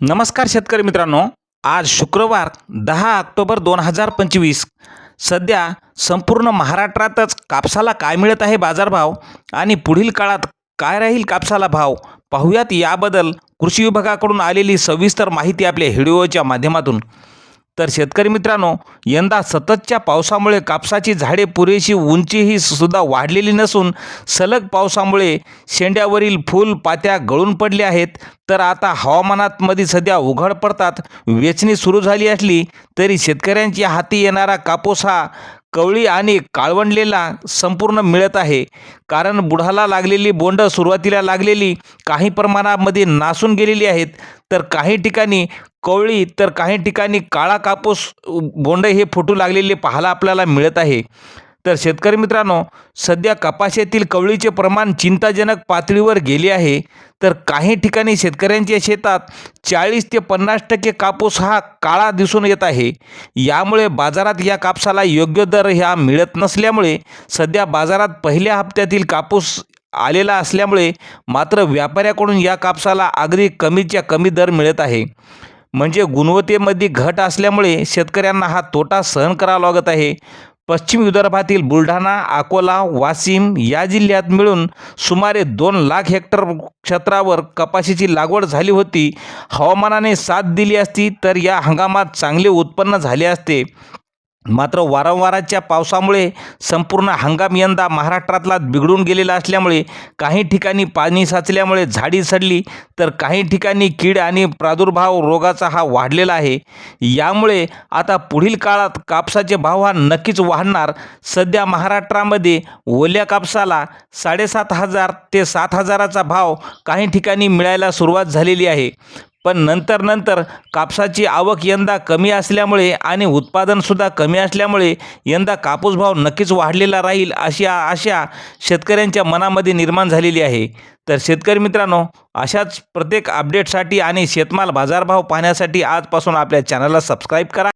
नमस्कार शेतकरी मित्रांनो. आज शुक्रवार दहा ऑक्टोबर दोन हजार पंचवीस. सध्या संपूर्ण महाराष्ट्रातच कापसाला काय मिळत आहे बाजारभाव आणि पुढील काळात काय राहील कापसाला भाव पाहूयात याबद्दल कृषी विभागाकडून आलेली सविस्तर माहिती आपल्या व्हिडिओच्या माध्यमातून. तर शेतकरी मित्रांनो यंदा सततच्या पावसामुळे कापसाची झाडे पुरेशी उंचीही सुद्धा वाढलेली नसून सलग पावसामुळे शेंड्यावरील फूल पात्या गळून पडल्या आहेत. तर आता हवामानात मध्ये सध्या उघड पडतात. वेचणी सुरू झाली असली तरी शेतकऱ्यांच्या हाती येणारा कापूस हा कवळी आणि काळवंडलेला संपूर्ण मिळत आहे. कारण बुढाला लागलेली बोंड सुरुवातीला लागलेली काही प्रमाणामध्ये नासून गेलेली आहेत. तर काही ठिकाणी कवळी तर काही ठिकाणी काळा कापूस बोंडे हे फुटू लागलेले पाहायला आपल्याला मिळत आहे. तर शेतकरी मित्रांनो सध्या कपाशीतील कवळीचे प्रमाण चिंताजनक पातळीवर गेले आहे. तर काही ठिकाणी शेतकऱ्यांच्या शेतात चाळीस ते पन्नास टक्के कापूस हा काळा दिसून येत आहे. यामुळे बाजारात या कापसाला योग्य दर ह्या मिळत नसल्यामुळे सध्या बाजारात पहिल्या हप्त्यातील कापूस आलेला असल्यामुळे मात्र व्यापाऱ्याकडून या कापसाला अगदी कमीच्या कमी दर मिळत आहे. म्हणजे गुणवत्तेमध्ये घट असल्यामुळे शेतकऱ्यांना हा तोटा सहन करावा लागत आहे. पश्चिम विदर्भातील बुलढाणा अकोला वाशिम या जिल्ह्यात मिळून सुमारे दोन लाख हेक्टर क्षेत्रावर कपाशीची लागवड झाली होती. हवामानाने साथ दिली असती तर या हंगामात चांगले उत्पन्न झाले असते. मात्र वारंवाराच्या पावसामुळे संपूर्ण हंगाम यंदा महाराष्ट्रातला बिघडून गेलेला असल्यामुळे काही ठिकाणी पाणी साचल्यामुळे झाडी सडली तर काही ठिकाणी कीड आणि प्रादुर्भाव रोगाचा हा वाढलेला आहे. यामुळे आता पुढील काळात कापसाचे भाव हा नक्कीच वाढणार. सध्या महाराष्ट्रामध्ये ओल्या कापसाला साडेसात हजार ते सात हजाराचा भाव काही ठिकाणी मिळायला सुरुवात झालेली आहे. पण नंतर नंतर कापसाची आवक यंदा कमी असल्यामुळे आणि उत्पादनसुद्धा कमी असल्यामुळे यंदा कापूस भाव नक्कीच वाढलेला राहील अशी आशा शेतकऱ्यांच्या मनामध्ये निर्माण झालेली आहे. तर शेतकरी मित्रांनो अशाच प्रत्येक अपडेटसाठी आणि शेतमाल बाजारभाव पाहण्यासाठी आजपासून आपल्या चॅनलला सबस्क्राईब करा.